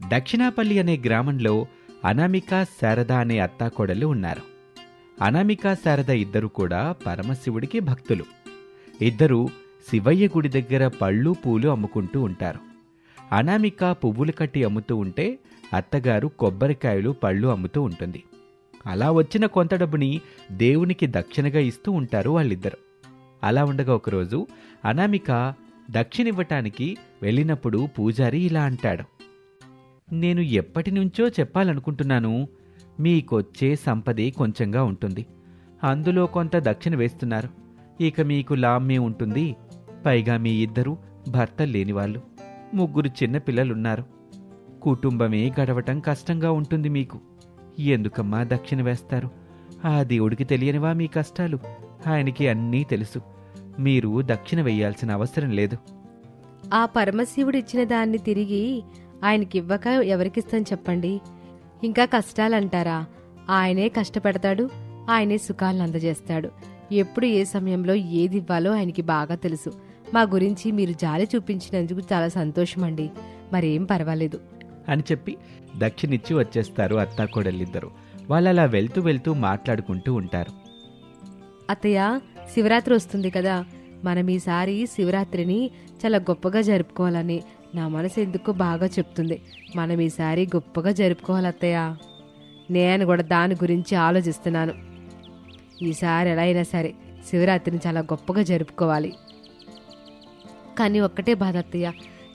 దక్షిణాపల్లి అనే గ్రామంలో అనామిక శారద అనే అత్తాకోడలు ఉన్నారు. అనామిక శారద ఇద్దరు కూడా పరమశివుడికి భక్తులు. ఇద్దరు శివయ్య గుడి దగ్గర పళ్ళు పూలు అమ్ముకుంటూ ఉంటారు. అనామిక పువ్వులు కట్టి అమ్ముతూ ఉంటే అత్తగారు కొబ్బరికాయలు పళ్ళు అమ్ముతూ ఉంటుంది. అలా వచ్చిన కొంత డబ్బుని దేవునికి దక్షిణగా ఇస్తూ ఉంటారు వాళ్ళిద్దరు. అలా ఉండగా ఒకరోజు అనామిక దక్షిణివ్వటానికి వెళ్ళినప్పుడు పూజారి ఇలా అంటాడు. నేను ఎప్పటి నుంచో చెప్పాలనుకుంటున్నాను మీకొచ్చే సంపదే కొంచెంగా ఉంటుంది. అందులో కొంత దక్షిణ వేస్తున్నారు. ఇక మీకు లామ్మే ఉంటుంది. పైగా మీ ఇద్దరు భర్త లేనివాళ్ళు. ముగ్గురు చిన్న పిల్లలున్నారు. కుటుంబమే గడవటం కష్టంగా ఉంటుంది మీకు. ఎందుకమ్మా దక్షిణ వేస్తారు? ఆ దేవుడికి తెలియనివా మీ కష్టాలు? ఆయనకి అన్నీ తెలుసు. మీరు దక్షిణ వేయాల్సిన అవసరం లేదు. ఆ పరమశివుడిచ్చిన దాన్ని తిరిగి ఆయనకివ్వక ఎవరికిస్తాం చెప్పండి. ఇంకా కష్టాలంటారా? ఆయనే కష్టపెడతాడు ఆయనే సుఖాలను అందజేస్తాడు. ఎప్పుడు ఏ సమయంలో ఏది ఇవ్వాలో ఆయనకి బాగా తెలుసు. మా గురించి మీరు జాలి చూపించినందుకు చాలా సంతోషమండి. మరేం పర్వాలేదు. అని చెప్పి దక్షిణిచ్చి వచ్చేస్తారు అత్తాకోడళ్ళిద్దరు. వాళ్ళు అలా వెళ్తూ వెళ్తూ మాట్లాడుకుంటూ ఉంటారు. అత్తయ్య శివరాత్రి వస్తుంది కదా. మనం ఈసారి శివరాత్రిని చాలా గొప్పగా జరుపుకోవాలని నా మనసు ఎందుకో బాగా చెప్తుంది. మనం ఈసారి గొప్పగా జరుపుకోవాలి అత్తయ్య నేను కూడా దాని గురించి ఆలోచిస్తున్నాను. ఈసారి ఎలా అయినా సరే శివరాత్రిని చాలా గొప్పగా జరుపుకోవాలి. కానీ ఒక్కటే బాధ అత్తయ్య.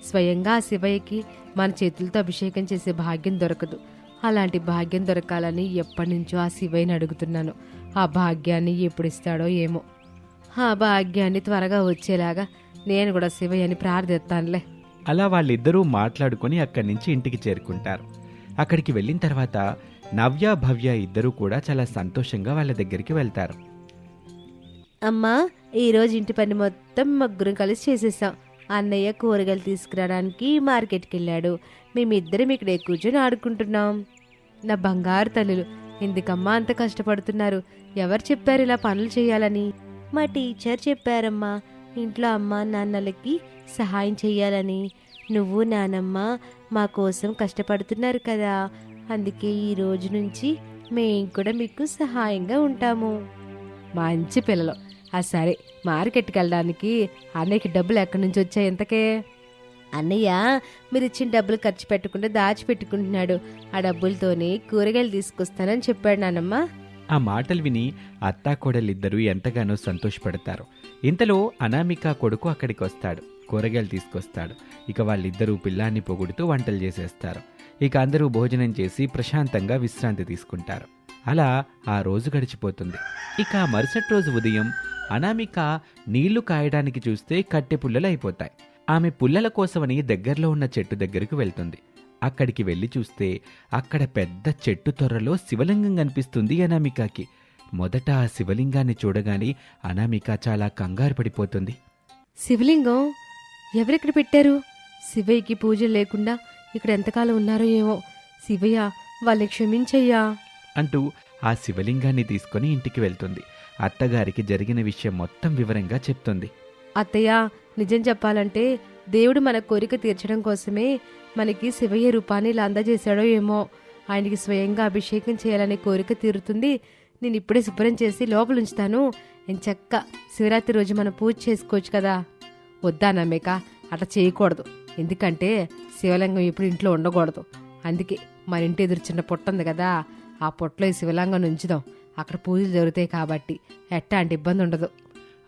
స్వయంగా ఆ శివయ్యకి మన చేతులతో అభిషేకం చేసే భాగ్యం దొరకదు. అలాంటి భాగ్యం దొరకాలని ఎప్పటి నుంచో ఆ శివయ్యని అడుగుతున్నాను. ఆ భాగ్యాన్ని ఎప్పుడు ఇస్తాడో ఏమో. ఆ భాగ్యాన్ని త్వరగా వచ్చేలాగా నేను కూడా శివయ్యని ప్రార్థిస్తానులే. అలా వాళ్ళిద్దరూ మాట్లాడుకొని అక్కడి నుంచి ఇంటికి చేరుకుంటారు. అక్కడికి వెళ్ళిన తర్వాత నవ్య భవ్య ఇద్దరూ కూడా చాలా సంతోషంగా వాళ్ళ దగ్గరికి వెళ్తారు. అమ్మా ఈరోజు ఇంటి పని మొత్తం ముగ్గురం కలిసి చేసేసాం. అన్నయ్య కూరగాయలు తీసుకురావడానికి మార్కెట్కి వెళ్ళాడు మేమిద్దరం ఇక్కడే కూర్చొని ఆడుకుంటున్నాం. నా బంగారు తల్లులు ఎందుకమ్మా అంత కష్టపడుతున్నారు? ఎవరు చెప్పారు ఇలా పనులు చేయాలని? మా టీచర్ చెప్పారమ్మా ఇంట్లో అమ్మ నాన్నలకి సహాయం చేయాలని. నువ్వు నానమ్మ మా కోసం కష్టపడుతున్నారు కదా. అందుకే ఈ రోజు నుంచి మేం కూడా మీకు సహాయంగా ఉంటాము. మంచి పిల్లలు. ఆ సరే మార్కెట్కి వెళ్ళడానికి అన్నయ్యకి డబ్బులు ఎక్కడి నుంచి వచ్చాయి ఎంతకే అన్నయ్య మీరు ఇచ్చిన డబ్బులు ఖర్చు పెట్టకుండా దాచిపెట్టుకుంటున్నాడు. ఆ డబ్బులతోనే కూరగాయలు తీసుకొస్తానని చెప్పాడు నానమ్మ. ఆ మాటలు విని అత్తాకోడలిద్దరూ ఎంతగానో సంతోషపడతారు. ఇంతలో అనామిక కొడుకు అక్కడికి వస్తాడు. కూరగాయలు తీసుకొస్తాడు. ఇక వాళ్ళిద్దరూ పిల్లాన్ని పొగుడుతూ వంటలు చేసేస్తారు. ఇక అందరూ భోజనం చేసి ప్రశాంతంగా విశ్రాంతి తీసుకుంటారు. అలా ఆ రోజు గడిచిపోతుంది. ఇక మరుసటి రోజు ఉదయం అనామిక నీళ్ళు కాయడానికి చూస్తే కట్టె పుల్లలు అయిపోతాయి ఆమె పుల్లల కోసమని దగ్గరలో ఉన్న చెట్టు దగ్గరకు వెళ్తుంది. అక్కడికి వెళ్ళి చూస్తే అక్కడ పెద్ద చెట్టు తొర్రలో శివలింగం కనిపిస్తుంది అనామికకి. మొదట ఆ శివలింగాన్ని చూడగానే అనామిక చాలా కంగారు పడిపోతుంది. శివలింగం? ఎవరెక్కడ పెట్టారు? శివయ్యకి పూజలు లేకుండా ఇక్కడ ఎంతకాలం ఉన్నారో ఏమో. శివయ్య వాళ్ళని క్షమించయ్యా. అంటూ ఆ శివలింగాన్ని తీసుకొని ఇంటికి వెళ్తుంది. అత్తగారికి జరిగిన విషయం మొత్తం వివరంగా చెప్తుంది. అత్తయ్య నిజం చెప్పాలంటే దేవుడు మన కోరిక తీర్చడం కోసమే మనకి శివయ్య రూపాన్ని ఇలా అందజేశాడో ఏమో. ఆయనకి స్వయంగా అభిషేకం చేయాలనే కోరిక తీరుతుంది. నేను ఇప్పుడే శుభ్రం చేసి లోపల ఉంచుతాను. నేను శివరాత్రి రోజు మనం పూజ చేసుకోవచ్చు కదా. వద్దా నమ్మేక? అట్లా చేయకూడదు. ఎందుకంటే శివలింగం ఇప్పుడు ఇంట్లో ఉండకూడదు. అందుకే మన ఇంటి ఎదురు చిన్న పొట్ట ఉంది కదా. ఆ పొట్టలో ఈ శివలింగం ఉంచుదాం. అక్కడ పూజలు జరుగుతాయి కాబట్టి ఎట్టా అంటే ఇబ్బంది ఉండదు.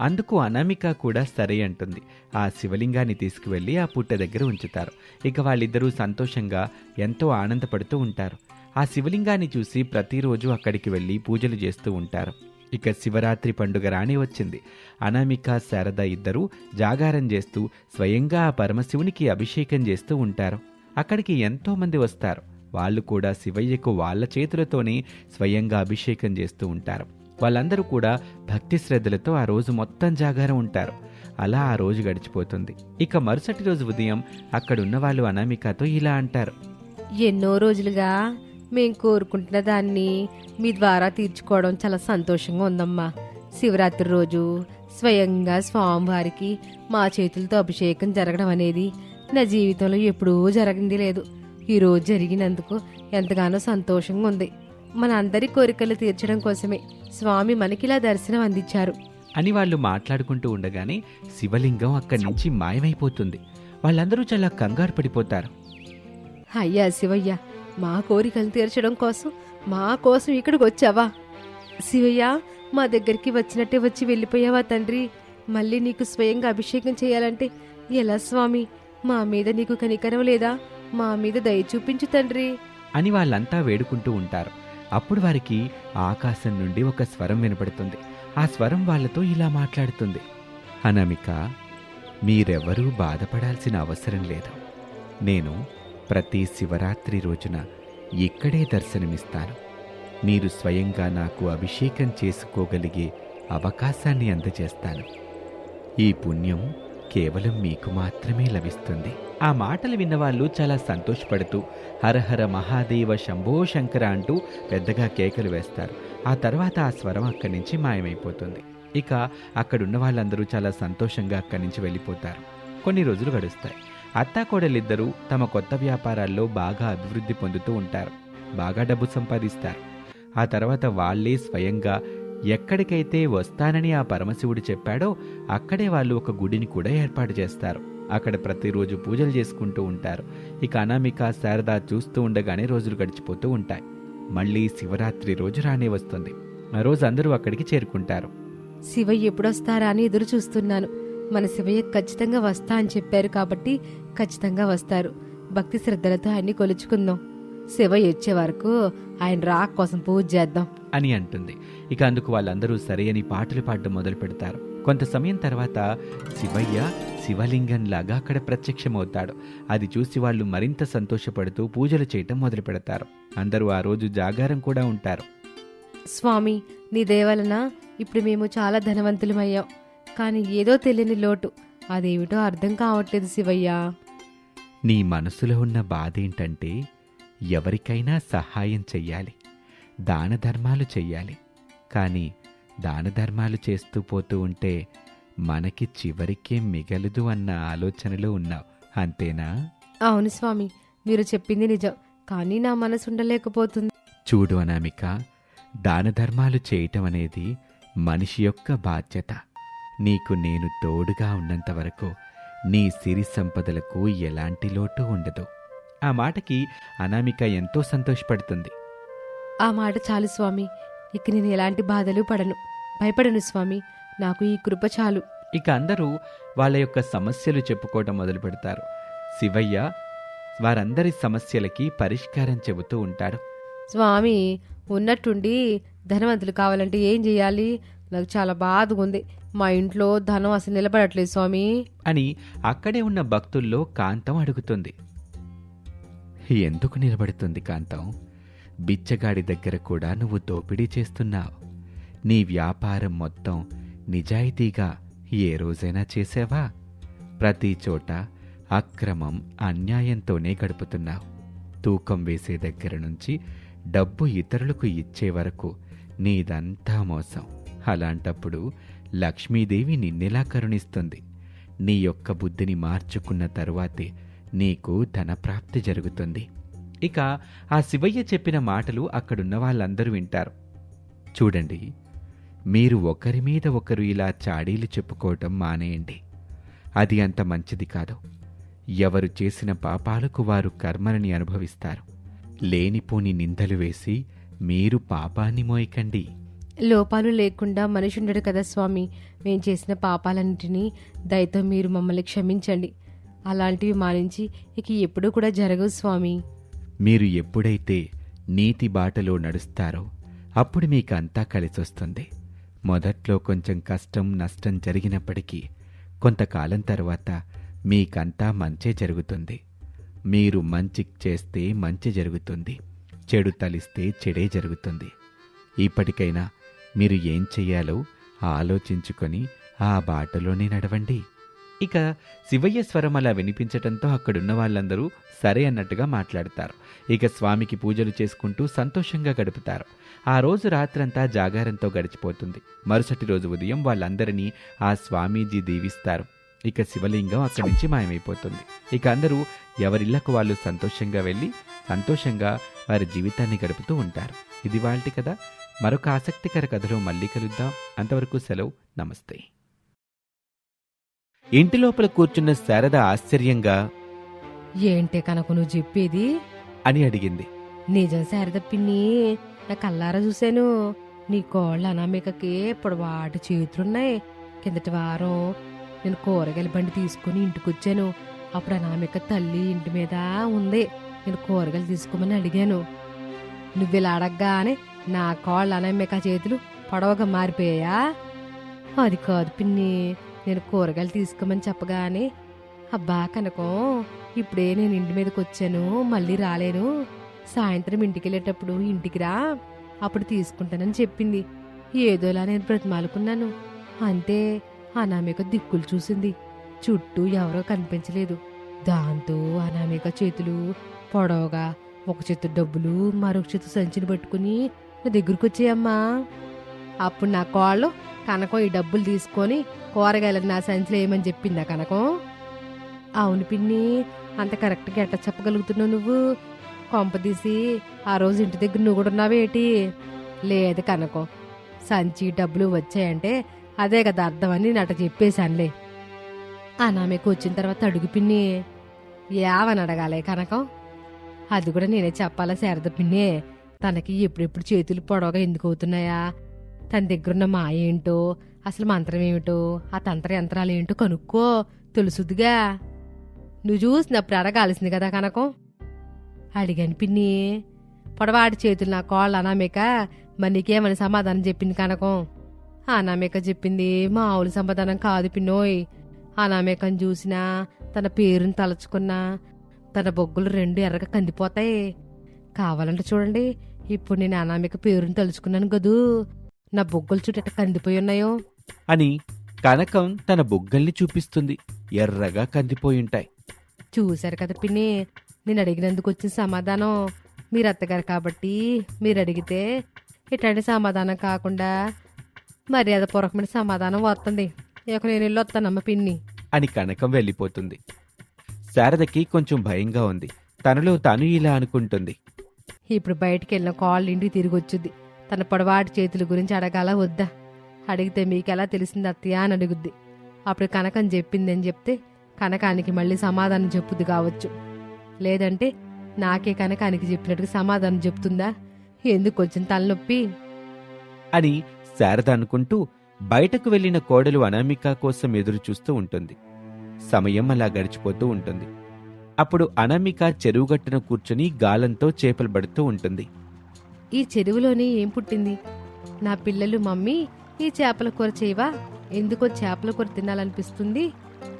అందుకు అనామిక కూడా సరే అంటుంది. ఆ శివలింగాన్ని తీసుకువెళ్ళి ఆ పుట్ట దగ్గర ఉంచుతారు. ఇక వాళ్ళిద్దరూ సంతోషంగా ఎంతో ఆనందపడుతూ ఉంటారు. ఆ శివలింగాన్ని చూసి ప్రతిరోజు అక్కడికి వెళ్ళి పూజలు చేస్తూ ఉంటారు. ఇక శివరాత్రి పండుగ రాని వచ్చింది. అనామిక శారద ఇద్దరూ జాగారం చేస్తూ స్వయంగా ఆ పరమశివునికి అభిషేకం చేస్తూ ఉంటారు. అక్కడికి ఎంతో మంది వస్తారు. వాళ్ళు కూడా శివయ్యకు వాళ్ళ చేతులతోనే స్వయంగా అభిషేకం చేస్తూ ఉంటారు. వాళ్ళందరూ కూడా భక్తి శ్రద్ధలతో ఆ రోజు మొత్తం జాగారం ఉంటారు. అలా ఆ రోజు గడిచిపోతుంది. ఇక మరుసటి రోజు ఉదయం అక్కడున్న వాళ్ళు అనామికతో ఇలా అంటారు. ఎన్నో రోజులుగా మేము కోరుకుంటున్న దాన్ని మీ ద్వారా తీర్చుకోవడం చాలా సంతోషంగా ఉందమ్మా. శివరాత్రి రోజు స్వయంగా స్వామివారికి మా చేతులతో అభిషేకం జరగడం అనేది నా జీవితంలో ఎప్పుడూ జరిగింది లేదు. ఈరోజు జరిగినందుకు ఎంతగానో సంతోషంగా ఉంది. మన అందరి కోరికలు తీర్చడం కోసమే స్వామి మనకిలా దర్శనం అందించారు. అని వాళ్ళు మాట్లాడుకుంటూ ఉండగానే శివలింగం అక్కడి నుంచి మాయమైపోతుంది. వాళ్ళందరూ చాలా కంగారు పడిపోతారు. అయ్యా శివయ్య మా కోరికలు తీర్చడం కోసం మా కోసం ఇక్కడికి వచ్చావా? శివయ్య మా దగ్గరికి వచ్చినట్టే వచ్చి వెళ్ళిపోయావా తండ్రి? మళ్ళీ నీకు స్వయంగా అభిషేకం చేయాలంటే ఎలా స్వామి? మా మీద నీకు కనికరం లేదా? మా మీద దయ చూపించు తండ్రి. అని వాళ్ళంతా వేడుకుంటూ ఉంటారు. అప్పుడు వారికి ఆకాశం నుండి ఒక స్వరం వినపడుతుంది. ఆ స్వరం వాళ్ళతో ఇలా మాట్లాడుతుంది. అనామిక మీరెవరూ బాధపడాల్సిన అవసరం లేదు. నేను ప్రతి శివరాత్రి రోజున ఇక్కడే దర్శనమిస్తాను. మీరు స్వయంగా నాకు అభిషేకం చేసుకోగలిగే అవకాశాన్ని అందజేస్తాను. ఈ పుణ్యం కేవలం మీకు మాత్రమే లభిస్తుంది. ఆ మాటలు విన్నవాళ్ళు చాలా సంతోషపడుతూ హరహర మహాదేవ శంభో శంకర అంటూ పెద్దగా కేకలు వేస్తారు. ఆ తర్వాత ఆ స్వరం అక్కడి నుంచి మాయమైపోతుంది. ఇక అక్కడున్న వాళ్ళందరూ చాలా సంతోషంగా అక్కడి నుంచి వెళ్ళిపోతారు. కొన్ని రోజులు గడుస్తాయి. అత్తాకోడలిద్దరూ తమ కొత్త వ్యాపారాల్లో బాగా అభివృద్ధి పొందుతూ ఉంటారు. బాగా డబ్బు సంపాదిస్తారు. ఆ తర్వాత వాళ్ళే స్వయంగా ఎక్కడికైతే వస్తానని ఆ పరమశివుడు చెప్పాడో అక్కడే వాళ్ళు ఒక గుడిని కూడా ఏర్పాటు చేస్తారు. అక్కడ ప్రతిరోజు పూజలు చేసుకుంటూ ఉంటారు. ఇక అనామిక శారద చూస్తూ ఉండగానే రోజులు గడిచిపోతూ ఉంటాయి. మళ్ళీ శివరాత్రి రోజు రానే వస్తుంది. ఆ రోజు అందరూ అక్కడికి చేరుకుంటారు. శివయ్య ఎప్పుడొస్తారా అని ఎదురు చూస్తున్నాను. మన శివయ్య ఖచ్చితంగా వస్తా అని చెప్పారు కాబట్టి ఖచ్చితంగా వస్తారు. భక్తి శ్రద్ధలతో ఆయన్ని కొలుచుకుందాం. శివయ్య వచ్చే వరకు ఆయన రాక్ కోసం పూజ చేద్దాం. అని అంటుంది. ఇక అందుకు వాళ్ళందరూ సరే అని పాటలు పాడడం మొదలు పెడతారు. కొంత సమయం తర్వాత శివయ్య శివలింగంలాగా అక్కడ ప్రత్యక్షమవుతాడు. అది చూసి వాళ్ళు మరింత సంతోషపడుతూ పూజలు చేయటం మొదలు పెడతారు. అందరూ ఆ రోజు జాగారం కూడా ఉంటారు. స్వామి నీ దయవలన ఇప్పుడు మేము చాలా ధనవంతులమయ్యాం. కానీ ఏదో తెలియని లోటు. అదేమిటో అర్థం కావట్లేదు శివయ్య. నీ మనసులో ఉన్న బాధ ఏంటంటే ఎవరికైనా సహాయం చెయ్యాలి. దాన ధర్మాలు చెయ్యాలి. కానీ దాన ధర్మాలు చేస్తూ పోతూ ఉంటే మనకి చివరికేం మిగలదు అన్న ఆలోచనలో ఉన్నావు. అంతేనా? అవును స్వామి మీరు చెప్పింది నిజం. కానీ నా మనసు ఉండలేకపోతుంది. చూడు అనామిక దాన ధర్మాలు చేయటం అనేది మనిషి యొక్క బాధ్యత. నీకు నేను తోడుగా ఉన్నంత వరకు నీ సిరి సంపదలకు ఎలాంటి లోటు ఉండదు. ఆ మాటకి అనామిక ఎంతో సంతోషపడుతుంది. ఆ మాట చాలు స్వామి. ఇక నేను ఎలాంటి బాధలు పడను. భయపడను స్వామి. నాకు ఈ కృప చాలు. ఇక అందరూ వాళ్ళ యొక్క సమస్యలు చెప్పుకోవడం మొదలు పెడతారు. శివయ్య వారందరి సమస్యలకి పరిష్కారం చెబుతూ ఉంటాడు. స్వామి ఉన్నట్టుండి ధనవంతులు కావాలంటే ఏం చేయాలి? నాకు చాలా బాధగా ఉంది మా ఇంట్లో ధనం అసలు నిలబడట్లేదు స్వామి. అని అక్కడే ఉన్న భక్తుల్లో కాంతం అడుగుతుంది. ఎందుకు నిలబడుతుంది కాంతం? బిచ్చగాడి దగ్గర కూడా నువ్వు దోపిడీ చేస్తున్నావు. నీ వ్యాపారం మొత్తం నిజాయితీగా ఏ రోజైనా చేసావా? ప్రతి చోట అక్రమం అన్యాయంతోనే గడుపుతున్నావు. తూకం వేసే దగ్గర నుంచి డబ్బు ఇతరులకు ఇచ్చే వరకు నీదంతా మోసం. అలాంటప్పుడు లక్ష్మీదేవి నిన్నెలా కరుణిస్తుంది. నీ యొక్క బుద్ధిని మార్చుకున్న తరువాతే నీకు ధనప్రాప్తి జరుగుతుంది. ఇక ఆ శివయ్య చెప్పిన మాటలు అక్కడున్న వాళ్ళందరూ వింటారు. చూడండి మీరు ఒకరి మీద ఒకరు ఇలా చాడీలు చెప్పుకోవటం మానేయండి. అది అంత మంచిది కాదు. ఎవరు చేసిన పాపాలకు వారు కర్మలని అనుభవిస్తారు. లేనిపోని నిందలు వేసి మీరు పాపాన్ని మోయకండి. లోపాలు లేకుండా మనిషి ఉండడు కదా స్వామి. మేము చేసిన పాపాలన్నింటినీ దయతో మీరు మమ్మల్ని క్షమించండి. అలాంటివి మానించి ఇక ఎప్పుడూ కూడా జరగవు స్వామి. మీరు ఎప్పుడైతే నీతి బాటలో నడుస్తారో అప్పుడు మీకు అంతా కలిసొస్తుంది. మొదట్లో కొంచెం కష్టం నష్టం జరిగినప్పటికీ కొంతకాలం తర్వాత మీకంతా మంచే జరుగుతుంది. మీరు మంచి చేస్తే మంచి జరుగుతుంది. చెడు తలిస్తే చెడే జరుగుతుంది. ఇప్పటికైనా మీరు ఏం చెయ్యాలో ఆలోచించుకొని ఆ బాటలోనే నడవండి. ఇక శివయ్య స్వరం అలా వినిపించటంతో అక్కడున్న వాళ్ళందరూ సరే అన్నట్టుగా మాట్లాడతారు. ఇక స్వామికి పూజలు చేసుకుంటూ సంతోషంగా గడుపుతారు. ఆ రోజు రాత్రంతా జాగారంతో గడిచిపోతుంది. మరుసటి రోజు ఉదయం వాళ్ళందరినీ ఆ స్వామీజీ దీవిస్తారు. ఇక శివలింగం అక్కడి నుంచి మాయమైపోతుంది. ఇక అందరూ ఎవరిళ్ళకు వాళ్ళు సంతోషంగా వెళ్ళి సంతోషంగా వారి జీవితాన్ని గడుపుతూ ఉంటారు. ఇది వాళ్ళటి కదా మరొక ఆసక్తికర కథలో మళ్ళీ కలుద్దాం. అంతవరకు సెలవు. నమస్తే. ఇంటి లోపల కూర్చున్న శారద ఆశ్చర్యంగా ఏంటే కనుక నువ్వు చెప్పేది? అని అడిగింది. నిజం శారద పిన్ని నా కల్లారా చూశాను. నీ కోళ్ళ అనామికకి పొడవాటి చేతులున్నాయి. కిందటి వారం నేను కూరగాయల బండి తీసుకుని ఇంటికి వచ్చాను అప్పుడు అనామిక తల్లి ఇంటి మీద ఉంది. నేను కూరగాయలు తీసుకోమని అడిగాను. నువ్వు ఇలా అడగగానే నా కోళ్ళ అనామిక చేతులు పొడవగా మారిపోయాయా? అది కాదు పిన్ని. నేను కూరగాయలు తీసుకోమని చెప్పగానే అబ్బా కనకం ఇప్పుడే నేను ఇంటి మీదకి వచ్చాను మళ్ళీ రాలేను. సాయంత్రం ఇంటికి వెళ్ళేటప్పుడు ఇంటికి రా అప్పుడు తీసుకుంటానని చెప్పింది. ఏదోలా నేను బ్రతిమాలుకున్నాను. అంతే అనామిక దిక్కులు చూసింది. చుట్టూ ఎవరో కనిపించలేదు. దాంతో అనామిక చేతులు పొడవగా ఒక చేతు డబ్బులు మరొక చేతు సంచిని పట్టుకుని నా దగ్గరకు వచ్చేయమ్మా అప్పుడు నా కోళ్ళు కనకం ఈ డబ్బులు తీసుకొని కూరగాయలకు నా సంచిలో ఏమని చెప్పిందా కనకం? అవును పిన్ని అంత కరెక్ట్గా ఎట్ట చెప్పగలుగుతున్నావు నువ్వు? కొంపదీసి ఆ రోజు ఇంటి దగ్గర నువ్వు కూడా ఉన్నావేటి లేదు కనకం సంచి డబ్బులు వచ్చాయంటే అదే కదా అర్థమని నట చెప్పేశానులే. అనామెకు వచ్చిన తర్వాత అడుగు పిన్ని ఏవని అడగాలే కనకం? అది కూడా నేనే చెప్పాలా శారద పిన్ని తనకి ఎప్పుడెప్పుడు చేతులు పొడవగా ఎందుకు అవుతున్నాయా? తన దగ్గరున్న మాయ ఏంటో అసలు మంత్రం ఏమిటో ఆ తంత్ర యంత్రాలు ఏంటో కనుక్కో. తెలుసుదిగా నువ్వు చూసినప్పుడు అడగాల్సింది కదా కనకం? అడిగాను పిన్ని. పొడవాటి చేతులు నా కోళ్ళ అనామిక మరి నీకేమని సమాధానం చెప్పింది కనకం? అనామిక చెప్పింది మామూలు సమాధానం కాదు పిన్నోయ్. అనామికను చూసినా తన పేరుని తలుచుకున్నా తన బొగ్గులు రెండు ఎర్రగా కందిపోతాయి. కావాలంటే చూడండి ఇప్పుడు నేను అనామిక పేరుని తలుచుకున్నాను కదూ నా బొగ్గులు చుట్టూ కందిపోయి ఉన్నాయో? అని కనకం తన బుగ్గల్ని చూపిస్తుంది. ఎర్రగా కందిపోయుంటాయి చూశారు కదా పిన్ని నేను అడిగినందుకు వచ్చిన సమాధానం మీరు అత్తగారు కాబట్టి మీరు అడిగితే ఇట్లాంటి సమాధానం కాకుండా మర్యాద పూర్వకమైన సమాధానం వస్తుంది. ఇక నేను వెళ్ళి వస్తానమ్మ పిన్ని. అని కనకం వెళ్ళిపోతుంది. శారదకి కొంచెం భయంగా ఉంది. తనలో తను ఇలా అనుకుంటుంది. ఇప్పుడు బయటికి వెళ్ళిన కాళ్ళు ఇంటికి తిరిగి వచ్చుద్ది తన పొడవాటి చేతుల గురించి అడగాల వద్దా? అడిగితే మీకెలా తెలిసింది అత్తయ్య? అని అడుగుద్ది. అప్పుడు కనకం చెప్పిందని చెప్తే కనకానికి మళ్ళీ సమాధానం చెప్పుద్ది కావచ్చు. లేదంటే నాకే కనకానికి చెప్పినట్టుగా సమాధానం చెప్తుందా? ఎందుకు వచ్చిన తలనొప్పి? అని శారద అనుకుంటూ బయటకు వెళ్ళిన కోడలు అనామిక కోసం ఎదురు చూస్తూ ఉంటుంది. సమయం అలా గడిచిపోతూ ఉంటుంది. అప్పుడు అనామిక చెరువుగట్టున కూర్చుని గాలంతో చేపలు పడుతూ ఉంటుంది. ఈ చెరువులోనే ఏం పుట్టింది? నా పిల్లలు మమ్మీ ఈ చేపల కూర చేయవా? ఎందుకో చేపల కూర తినాలనిపిస్తుంది.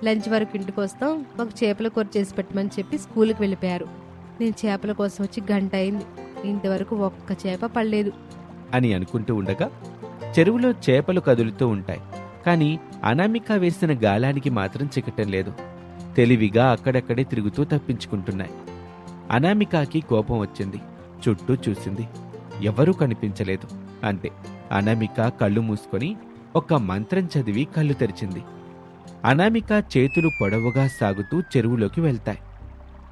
లంచ్ వరకు ఇంటికి వస్తాం. ఒక చేపల కూర చేసి పెట్టమని చెప్పి స్కూల్కి వెళ్ళిపోయారు. నేను చేపల కోసం వచ్చి గంట అయింది. ఇంతవరకు ఒక్క చేప పడలేదు. అని అనుకుంటూ ఉండగా చెరువులో చేపలు కదులుతూ ఉంటాయి. కానీ అనామిక వేసిన గాలానికి మాత్రం చిక్కటం లేదు. తెలివిగా అక్కడక్కడే తిరుగుతూ తప్పించుకుంటున్నాయి. అనామికాకి కోపం వచ్చింది. చుట్టూ చూసింది. ఎవరూ కనిపించలేదు. అంతే. అనామిక కళ్ళు మూసుకొని ఒక మంత్రం చదివి కళ్ళు తెరిచింది. అనామిక చేతులు పొడవుగా సాగుతూ చెరువులోకి వెళ్తాయి.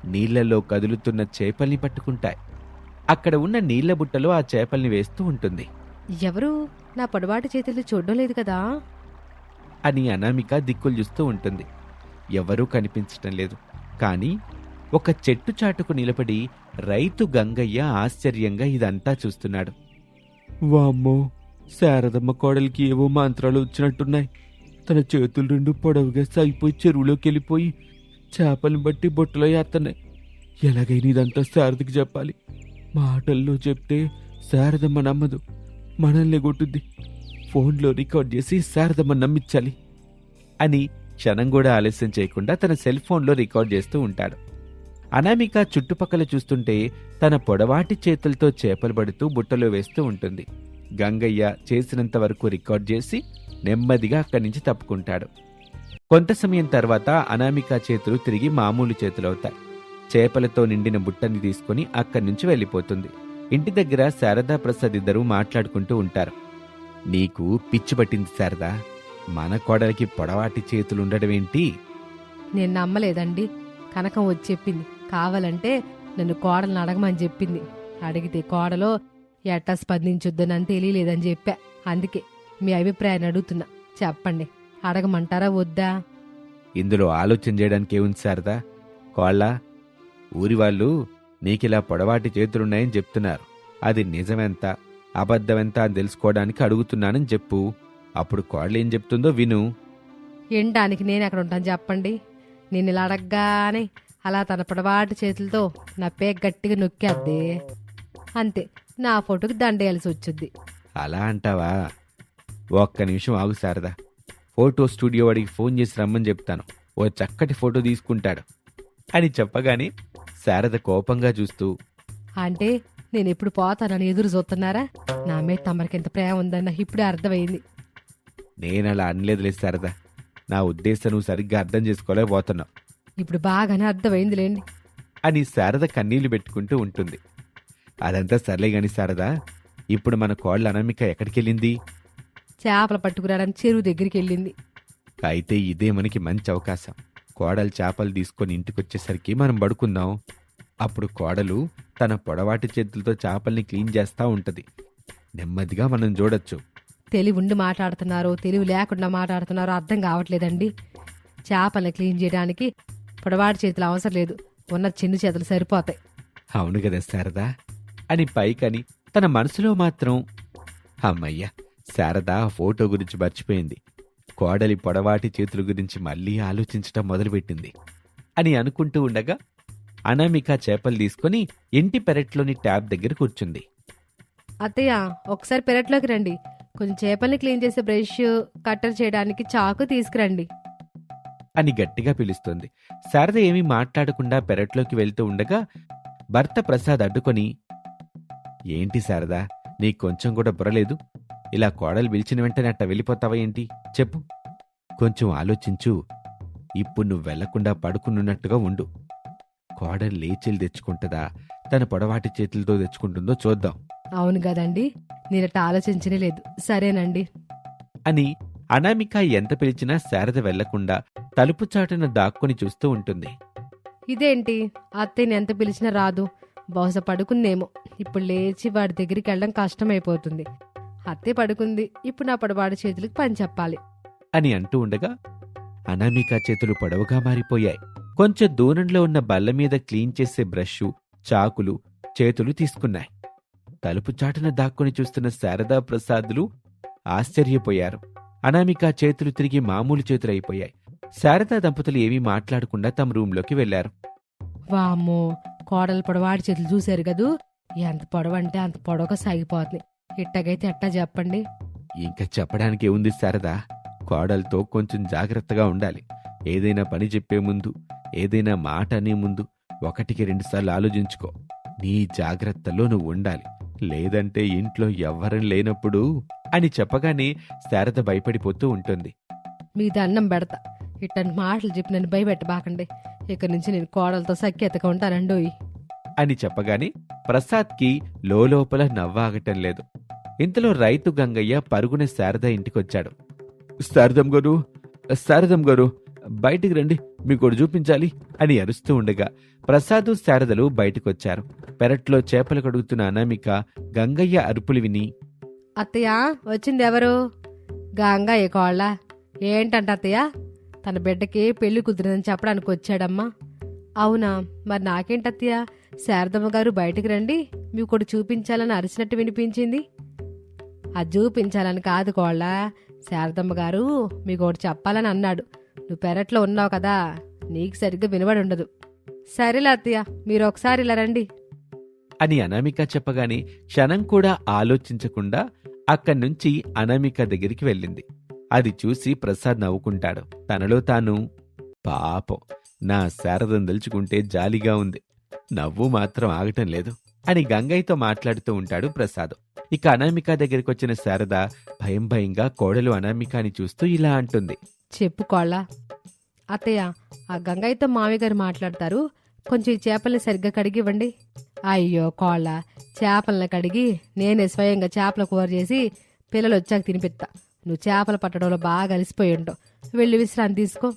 నీళ్ళలో కదులుతున్న చేపల్ని పట్టుకుంటాయి. అక్కడ ఉన్న నీళ్ళ బుట్టలో ఆ చేపల్ని వేస్తూ ఉంటుంది. ఎవరు? నా పొడవాటి చేతులు చూడడం లేదు కదా? అని అనామిక దిక్కులు చూస్తూ ఉంటుంది. ఎవరూ కనిపించటం లేదు. కానీ ఒక చెట్టు చాటుకు నిలబడి రైతు గంగయ్య ఆశ్చర్యంగా ఇదంతా చూస్తున్నాడు. వామ్మో శారదమ్మ కోడలికి ఏవో మంత్రాలు వచ్చినట్టున్నాయి. తన చేతులు రెండు పొడవుగా సాగిపోయి చెరువులోకి వెళ్ళిపోయి చేపలను బట్టి బొట్టలో వేస్తున్నాయి ఎలాగైనా ఇదంతా శారదకి చెప్పాలి. మాటల్లో చెప్తే శారదమ్మ నమ్మదు. మనల్ని కొట్టుద్ది. ఫోన్లో రికార్డ్ చేసి శారదమ్మ నమ్మించాలి. అని క్షణం కూడా ఆలస్యం చేయకుండా తన సెల్ ఫోన్లో రికార్డ్ చేస్తూ ఉంటాడు. అనామిక చుట్టుపక్కల చూస్తుంటే తన పొడవాటి చేతులతో చేపలు పడుతూ బుట్టలో వేస్తూ ఉంటుంది. గంగయ్య చేసినంత వరకు రికార్డ్ చేసి నెమ్మదిగా అక్కడి నుంచి తప్పుకుంటాడు. కొంత సమయం తర్వాత అనామిక చేతులు తిరిగి మామూలు చేతులవుతాయి. చేపలతో నిండిన బుట్టని తీసుకుని అక్కడి నుంచి వెళ్ళిపోతుంది. ఇంటి దగ్గర శారదా ప్రసాద్ ఇద్దరూ మాట్లాడుకుంటూ ఉంటారు. నీకు పిచ్చి పట్టింది శారదా. మన కోడలికి పొడవాటి చేతులు ఉండడం ఏంటి నేను నమ్మలేదండి. కనకం వచ్చి చెప్పింది. కావాలంటే నన్ను కోడలను అడగమని చెప్పింది. అడిగితే కోడలో ఎట్టా స్పందించొద్దని తెలియలేదని చెప్పా. అందుకే మీ అభిప్రాయాన్ని అడుగుతున్నా. చెప్పండి. అడగమంటారా వద్దా? ఇందులో ఆలోచన చేయడానికి ఏముంది శారదా? కోళ్ళ ఊరి వాళ్ళు నీకిలా పొడవాటి చేతులున్నాయని చెప్తున్నారు. అది నిజమెంత అబద్ధమెంత అని తెలుసుకోవడానికి అడుగుతున్నానని చెప్పు. అప్పుడు కోళ్ళ ఏం చెప్తుందో విను. వినడానికి నేను ఎక్కడ ఉంటాను చెప్పండి. నేను ఇలా అడగగానే అలా తన పొడవాటి చేతులతో నా పేగ గట్టిగా నొక్కేద్ది. అంతే నా ఫోటోకి దండేయాల్సి వచ్చుద్ది. అలా అంటావా? ఒక్క నిమిషం ఆగు శారదా. ఫోటో స్టూడియో వాడికి ఫోన్ చేసి రమ్మని చెప్తాను. ఓ చక్కటి ఫోటో తీసుకుంటాడు. అని చెప్పగానే శారద కోపంగా చూస్తూ అంటే నేను ఎప్పుడు పోతానని ఎదురు చూస్తున్నారా? నా మీద తమరికి ఎంత ప్రేమ ఉందన్న ఇప్పుడే అర్థమైంది. నేనలా అనలేదులే శారదా. నా ఉద్దేశం నువ్వు సరిగ్గా అర్థం చేసుకోలేకపోతున్నావు. ఇప్పుడు బాగానే అర్థమైందిలేండి. అని శారద కన్నీళ్ళు పెట్టుకుంటూ ఉంటుంది. అదంతా సర్లే గాని శారదా ఇప్పుడు మన కోళ్ళ అనామిక ఎక్కడికెళ్ళింది? చేపలు పట్టుకురావడానికి చెరువు దగ్గరికి వెళ్ళింది అయితే ఇదే మనకి మంచి అవకాశం. కోడలు చేపలు తీసుకొని ఇంటికొచ్చేసరికి మనం పడుకుందాం. అప్పుడు కోడలు తన పొడవాటి చేతులతో చేపల్ని క్లీన్ చేస్తా ఉంటది. నెమ్మదిగా మనం చూడొచ్చు. తెలివి ఉండి మాట్లాడుతున్నారో తెలివి లేకుండా మాట్లాడుతున్నారో అర్థం కావట్లేదండి. చేపల్ని క్లీన్ చేయడానికి పొడవాటి చేతులు అవసరం లేదు. ఉన్న చిన్న చేతులు సరిపోతాయి. అవును కదా శారదా. అని పైకని తన మనసులో మాత్రం అమ్మయ్య శారద ఫోటో గురించి మర్చిపోయింది. కోడలి పొడవాటి చేతుల గురించి మళ్ళీ ఆలోచించటం మొదలుపెట్టింది. అని అనుకుంటూ ఉండగా అనామిక చేపలు తీసుకొని ఇంటి పెరట్లోని ట్యాబ్ దగ్గర కూర్చుంది. అత్తయ్య ఒకసారి పెరట్లోకి రండి. కొంచెం చేపల్ని క్లీన్ చేసే బ్రష్ కట్టర్ చేయడానికి చాకు తీసుకురండి. అని గట్టిగా పిలుస్తుంది. శారద ఏమీ మాట్లాడకుండా పెరట్లోకి వెళ్తూ ఉండగా భర్త ప్రసాద్ అడ్డుకొని ఏంటి శారదా నీకు కొంచెం కూడా బుర్రలేదు ఇలా కోడలు పిలిచిన వెంటనే అట్ట వెళ్ళిపోతావా ఏంటి? చెప్పు. కొంచెం ఆలోచించు. ఇప్పుడు నువ్వు వెళ్ళకుండా పడుకున్నట్టుగా ఉండు. కోడలు లేచిలు తెచ్చుకుంటుందా? తన పొడవాటి చేతులతో తెచ్చుకుంటుందో చూద్దాం. అవును కదండి నేనట ఆలోచించనే లేదు. సరేనండి. అని అనామిక ఎంత పిలిచినా శారద వెళ్ళకుండా తలుపు చాటున దాక్కుని చూస్తూ ఉంటుంది. ఇదేంటి? అత్తయ్యని ఎంత పిలిచినా రాదు. బహుశా పడుకుందేమో. ఇప్పుడు లేచి వాడి దగ్గరికి వెళ్ళడం కష్టమైపోతుంది. అత్తయ్య పడుకుంది. ఇప్పుడు నా పొడవాడి చేతులకు పని చెప్పాలి. అని అంటూ ఉండగా అనామిక చేతులు పొడవుగా మారిపోయాయి. కొంచెం దూరంలో ఉన్న బల్ల మీద క్లీన్ చేసే బ్రష్ చాకులు చేతులు తీసుకున్నాయి. తలుపు చాటున దాక్కుని చూస్తున్న శారదా ప్రసాదులు ఆశ్చర్యపోయారు. అనామిక చేతులు తిరిగి మామూలు చేతులైపోయాయి. శారదా దంపతులు ఏమీ మాట్లాడకుండా తమ రూంలోకి వెళ్ళారు వామ్మో కోడలు పొడవాడి చేతులు చూశారు కదూ? ఎంత పొడవంటే అంత పొడవగా సాగిపోతుంది. ఇట్టగైతే ఎట్టా చెప్పండి? ఇంకా చెప్పడానికి ఏముంది శారదా? కోడలతో కొంచెం జాగ్రత్తగా ఉండాలి. ఏదైనా పని చెప్పే ముందు ఏదైనా మాట అనే ముందు ఒకటికి రెండుసార్లు ఆలోచించుకో. నీ జాగ్రత్తలో నువ్వు ఉండాలి. లేదంటే ఇంట్లో ఎవ్వరం లేనప్పుడు అని చెప్పగానే శారద భయపడిపోతూ ఉంటుంది. మీ దండం పెడతా. ఇట్టని మాటలు చెప్పి నన్ను భయపెట్టబాకండి. ఇక నుంచి నేను కోడలతో సఖ్యతగా ఉంటానండోయ్. అని చెప్పగానే ప్రసాద్కి లోపల నవ్వాగటం లేదు. ఇంతలో రైతు గంగయ్య పరుగున శారద ఇంటికొచ్చాడు. శారదం గారు శారదం గారు బయటికి రండి మీకోటి చూపించాలి అని అరుస్తూ ఉండగా ప్రసాదు శారదలు బయటకొచ్చారు. పెరట్లో చేపలు కడుగుతున్న అనామిక గంగయ్య అరుపులు విని అత్తయ్య వచ్చింది ఎవరు గంగా ఏ కోళ్ళ. ఏంటంట అత్తయ్య? తన బిడ్డకే పెళ్ళి కుదిరిందని చెప్పడానికి వచ్చాడమ్మా. అవునా మరి నాకేంటి శారదమ్మ గారు బయటికి రండి మీకు ఒకటి చూపించాలని అరిచినట్టు వినిపించింది. అది చూపించాలని కాదు కోళ్ళ శారదమ్మ గారు మీకు ఒకటి చెప్పాలని అన్నాడు. నువ్వు పెరట్లో ఉన్నావు కదా నీకు సరిగ్గా వినబడి ఉండదు. సరేలే అత్తయ్య మీరు ఒకసారి ఇలా రండి. అని అనామిక చెప్పగానే క్షణం కూడా ఆలోచించకుండా అక్కడి నుంచి అనామిక దగ్గరికి వెళ్ళింది. అది చూసి ప్రసాద్ నవ్వుకుంటాడు. తనలో తాను పాపం నా శారదం తలుచుకుంటే జాలిగా ఉంది. నవ్వు మాత్రం ఆగటం లేదు అని గంగయ్యతో మాట్లాడుతూ ఉంటాడు ప్రసాద్. ఇక అనామిక దగ్గరికి వచ్చిన శారద భయం భయంగా కోడలు అనామికాని చూస్తూ ఇలా అంటుంది. చెప్పు కోళ్ళ. అత్తయ్య ఆ గంగయ్యతో మామయ్య గారు మాట్లాడతారు. కొంచెం ఈ చేపల్ని సరిగ్గా కడిగివ్వండి. అయ్యో కోళ్ళ చేపల్ని కడిగి నేనే స్వయంగా చేపల కూర చేసి పిల్లలు వచ్చాక తినిపిస్తా నువ్వు చేపలు పట్టడంలో బాగా అలసిపోయి ఉంటావు వెళ్ళి విశ్రాంతి తీసుకో.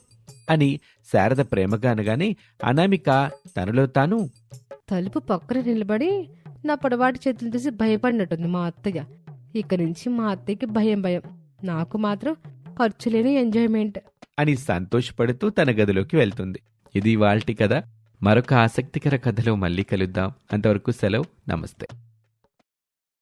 అని శారద ప్రేమగా అనగానే అనామిక తనలో తాను తలుపు పక్కన నిలబడి నా పొడవాటి చేతులు చూసి భయపడినట్టుంది మా అత్తయ్య. ఇక నుంచి మా అత్తయ్యకి భయం భయం. నాకు మాత్రం ఖర్చు లేని ఎంజాయ్మెంట్. అని సంతోషపడుతూ తన గదిలోకి వెళ్తుంది. ఇది వాల్టి కథ. మరొక ఆసక్తికర కథలో మళ్ళీ కలుద్దాం. అంతవరకు సెలవు. నమస్తే.